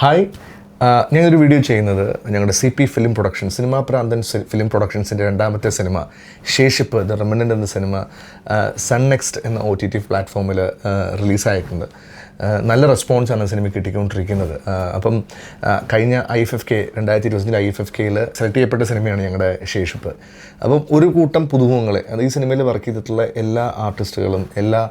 Hi. ഞാനൊരു video ചെയ്യുന്നത് ഞങ്ങളുടെ C P film production Cinema Pranthan film പ്രൊഡക്ഷൻസിന്റെ രണ്ടാമത്തെ സിനിമ ശേഷിപ്പ് ദ റെമനന്റ് എന്ന സിനിമ സൺ നെക്സ്റ്റ് എന്ന ഒ ടി ടി പ്ലാറ്റ്ഫോമിൽ റിലീസായിട്ടുണ്ട്. നല്ല റെസ്പോൺസാണ് സിനിമ കിട്ടിക്കൊണ്ടിരിക്കുന്നത്. അപ്പം കഴിഞ്ഞ ഐ എഫ് എഫ് കെ രണ്ടായിരത്തി ഇരുപത്തിന്റെ ഐ എഫ് എഫ് കെയിൽ സെലക്ട് ചെയ്യപ്പെട്ട സിനിമയാണ് ഞങ്ങളുടെ ശേഷിപ്പ്. അപ്പം ഒരു കൂട്ടം പുതുമുഖങ്ങളെ അത് ഈ സിനിമയിൽ വർക്ക് ചെയ്തിട്ടുള്ള എല്ലാ ആർട്ടിസ്റ്റുകളും എല്ലാ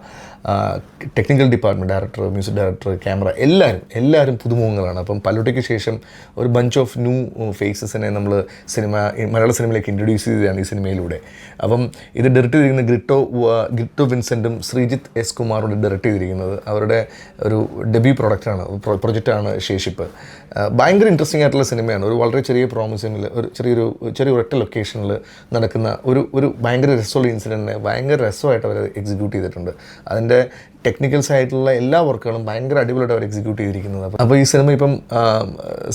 technical department director music director camera എല്ലാവരും എല്ലാവരും പുതുമുഖങ്ങളാണ്. അപ്പം പല്ലുട്ടിക്ക് ശേഷം ഒരു ബഞ്ച് ഓഫ് ന്യൂ ഫേസസിനെ നമ്മൾ സിനിമ മലയാള സിനിമയിലേക്ക് ഇൻട്രൊഡ്യൂസ് ചെയ്തതാണ് ഈ സിനിമയിലൂടെ അപ്പം ഇത് ഡയറക്റ്റ് ചെയ്തിരിക്കുന്ന ഗ്രിട്ടോ ഗ്രിട്ടോ വിൻസെന്റും ശ്രീജിത്ത് എസ് കുമാറും ഡയറക്റ്റ് ചെയ്തിരിക്കുന്നത്. അവരുടെ ഒരു ഡെബ്യൂ പ്രൊഡക്റ്റാണ് പ്രൊജക്റ്റാണ് ശേഷിപ്പ്. ഭയങ്കര ഇൻട്രസ്റ്റിംഗ് ആയിട്ടുള്ള സിനിമയാണ് ഒരു വളരെ ചെറിയ പ്രോമിസിങ്ങിൽ ഒരു ചെറിയൊരു ചെറിയ ഒരൊറ്റ ലൊക്കേഷനിൽ നടക്കുന്ന ഒരു ഒരു ഭയങ്കര രസമുള്ള ഇൻസിഡന്റിനെ ഭയങ്കര രസമായിട്ട് അവർ എക്സിക്യൂട്ട് ചെയ്തിട്ടുണ്ട്. അതിന്റെ ടെക്നിക്കൽസ് ആയിട്ടുള്ള എല്ലാ വർക്കുകളും ഭയങ്കര അടിപൊളിയായിട്ട് അവർ എക്സിക്യൂട്ട് ചെയ്തിരിക്കുന്നത്. അപ്പോൾ ഈ സിനിമ ഇപ്പം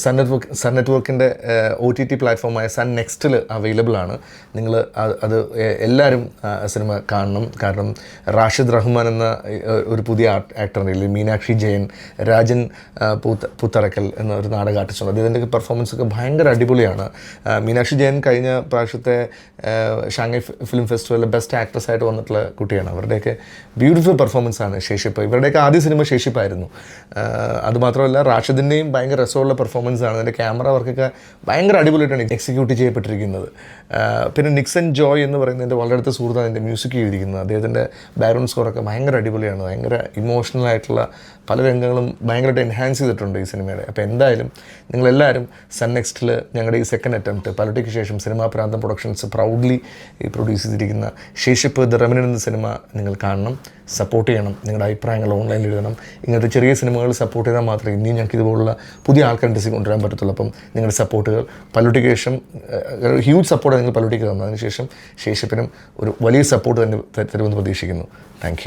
സൺ നെറ്റ്വർക്ക് സൺ നെറ്റ്വർക്കിന്റെ ഒ ടി ടി പ്ലാറ്റ്ഫോമായ സൺ നെക്സ്റ്റിൽ അവൈലബിൾ ആണ്. നിങ്ങൾ അത് എല്ലാവരും സിനിമ കാണണം. കാരണം റാഷിദ് റഹ്മാൻ എന്ന ഒരു പുതിയ ആക്ടറിന്റെ അല്ലെങ്കിൽ മീനാക്ഷി ജയൻ രാജൻ പൂത്ത പുത്തറക്കൽ എന്നൊരു നാടക ആർട്ടിസ്റ്റ് ഉണ്ട് അദ്ദേഹത്തിന്റെ പെർഫോമൻസ് ഒക്കെ ഭയങ്കര അടിപൊളിയാണ്. മീനാക്ഷി ജയൻ കഴിഞ്ഞ പ്രാവശ്യത്തെ ഷാങ്ങൈ ഫിലിം ഫെസ്റ്റിവലിലെ ബെസ്റ്റ് ആക്ട്രസ് ആയിട്ട് വന്നിട്ടുള്ള കുട്ടിയാണ്. അവരുടെയൊക്കെ ബ്യൂട്ടിഫുൾ പെർഫോമൻസ് ആണ് ശേഷിപ്പ് ഇവരുടെയൊക്കെ ആദ്യ സിനിമ ശേഷിപ്പായിരുന്നു അതുമാത്രമല്ല റാഷിദിന്റെയും ഭയങ്കര രസമുള്ള പെർഫോമൻസ് ആണ്. അതിന്റെ ക്യാമറ വർക്കൊക്കെ ഭയങ്കര അടിപൊളിയായിട്ടാണ് എക്സിക്യൂട്ട് ചെയ്യപ്പെട്ടിരിക്കുന്നത്. പിന്നെ നിക്സൺ ജോയ് എന്ന് പറയുന്ന എന്റെ വളരെ അടുത്ത സുഹൃത്താണ് എന്റെ മ്യൂസിക് എഴുതിയിരിക്കുന്നത്. അദ്ദേഹത്തിന്റെ ബാക്ക്ഗ്രൗണ്ട് സ്കോറൊക്കെ ഭയങ്കര അടിപൊളിയാണ്. ഭയങ്കര ഇമോഷണൽ ആയിട്ടുള്ള പല രംഗങ്ങളും ഭയങ്കരമായിട്ട് എൻഹാൻസ് ചെയ്തിട്ടുണ്ട് ഈ സിനിമയുടെ. അപ്പോൾ എന്തായാലും നിങ്ങളെല്ലാവരും സൺ നെക്സ്റ്റിൽ ഞങ്ങളുടെ ഈ സെക്കൻഡ് അറ്റംപ്റ്റ് പലട്ടിക്ക് ശേഷം cinema Pranthan productions proudly produce ചെയ്തിരിക്കുന്ന ശേഷിപ്പ് ദ റമിനൻ എന്ന സിനിമ നിങ്ങൾ കാണണം സപ്പോർട്ട് ചെയ്യണം നിങ്ങളുടെ അഭിപ്രായങ്ങൾ ഓൺലൈനിൽ എഴുതണം. ഇങ്ങനത്തെ ചെറിയ സിനിമകൾ സപ്പോർട്ട് ചെയ്താൽ മാത്രമേ ഇനിയും ഞങ്ങൾക്ക് ഇതുപോലുള്ള പുതിയ ഇൻഡസ്ട്രി കൊണ്ടുവരാൻ പറ്റത്തുള്ളൂ. അപ്പം നിങ്ങളുടെ സപ്പോർട്ടുകൾ പലട്ടിക്ക് ശേഷം ഹ്യൂജ് സപ്പോർട്ട് നിങ്ങൾ പലട്ടിക്ക് തന്നു. അതിനുശേഷം ശേഷിപ്പിനും ഒരു വലിയ സപ്പോർട്ട് തന്നെ തരുമെന്ന് പ്രതീക്ഷിക്കുന്നു. താങ്ക്